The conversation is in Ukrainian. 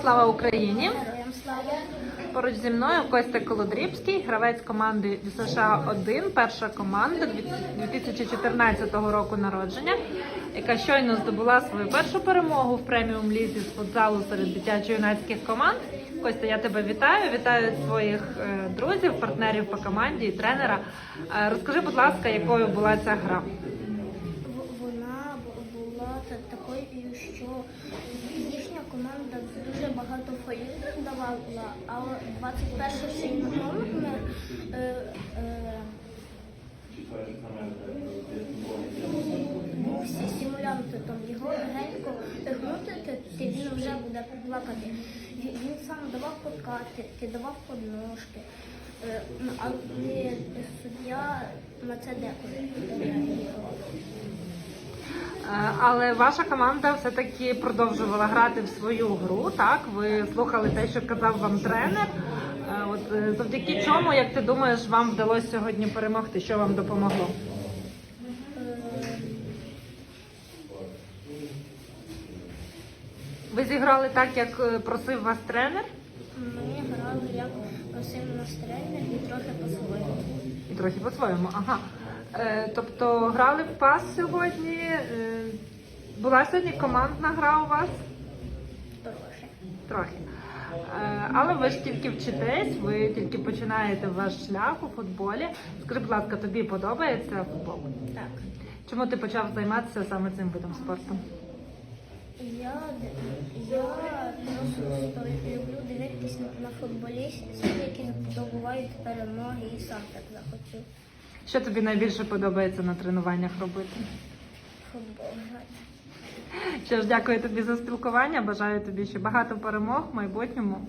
Слава Україні! Поруч зі мною Костя Колодрібський, гравець команди США 1 перша команда 2014 року народження, яка щойно здобула свою першу перемогу в преміум лізі з футзалу серед дитячо-юнацьких команд. Костя, я тебе вітаю. Вітаю своїх е, друзів, партнерів по команді і тренера. Е, Розкажи, будь ласка, якою була ця гра? В- Вона бу- була та- такою, що їхня команда дуже багато фолів давала, а 21 сильно ми е, е, був всі симулянти, там його легенько пихнути, ти, ти він вже буде плакати. Він, сам давав подкати, ти давав подножки. Е, ну, Але суддя на це деколи Але ваша команда все-таки продовжувала грати в свою гру. Так, ви слухали те, що казав вам тренер. Е, От е, завдяки чому, як ти думаєш, вам вдалося сьогодні перемогти? Що вам допомогло? Ви зіграли так, як е, просив вас тренер, Ми грали як просив нас тренер і трохи по-своєму. і трохи по-своєму. Ага. Е, Тобто грали в пас сьогодні. е, Була сьогодні командна гра у вас? Трохи. Трохи. Е, Але ви ж тільки вчитесь, ви тільки починаєте ваш шлях у футболі. Скажи, будь ласка, тобі подобається футбол? Так. Чому ти почав займатися саме цим видом спорту? Я, я просто люблю дивитися на футболістів, які здобувають перемоги і сам так захотів Що тобі найбільше подобається на тренуваннях робити? футбол. Що ж, дякую тобі за спілкування. Бажаю тобі ще багато перемог в майбутньому.